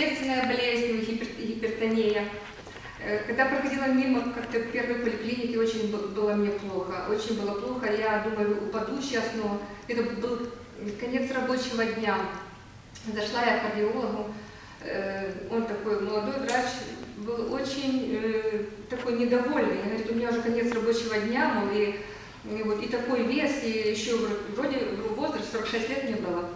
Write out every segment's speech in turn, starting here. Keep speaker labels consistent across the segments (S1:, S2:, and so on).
S1: наследственная болезнь, гипер- гипертония. Э, Когда проходила мимо как-то первой поликлиники, очень было мне плохо. Очень было плохо. Я думаю, упаду сейчас, но это был конец рабочего дня. Зашла я к кардиологу. Э, Он такой молодой врач, был очень э, такой недовольный. Говорит, у меня уже конец рабочего дня, мол, и, и вот, и такой вес, и еще вр- вроде возраст 46 лет мне было.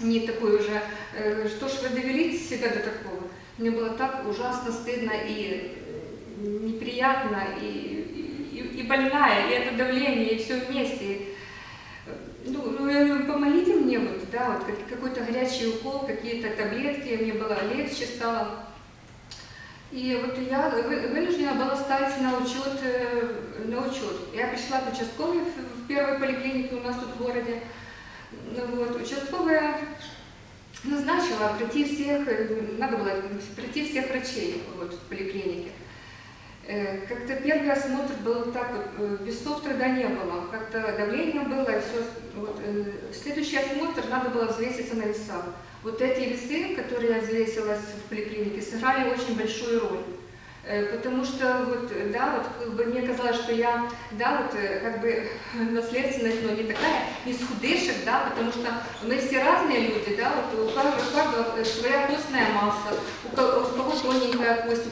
S1: Не такой уже, э, что ж вы довели себя до такого? Мне было так ужасно стыдно и э, неприятно, и, и, и больная, и это давление, и все вместе. Ну, ну, говорю, помогите мне, вот, да, вот как- какой-то горячий укол, какие-то таблетки, мне было легче стало. И вот я вы- вынуждена была стать на учет, э, на учет. Я пришла к участковой в первой поликлинике у нас тут в городе. Ну Вот, участковая назначила пройти всех, э, надо было пройти всех врачей вот, в поликлинике. Э, Как-то первый осмотр был так, вот, э, весов тогда не было, как-то давление было, и все. Вот, э, следующий осмотр надо было взвеситься на весах. Вот эти весы, которые я взвесилась в поликлинике, сыграли очень большую роль. Э, Потому что, вот, э, да, вот как бы мне казалось, что я, да, вот э, как бы наследственность, но не такая, не с худышек, да, потому что мы все разные люди, да, вот у каждого, своя костная масса, у кого тоненькая кость,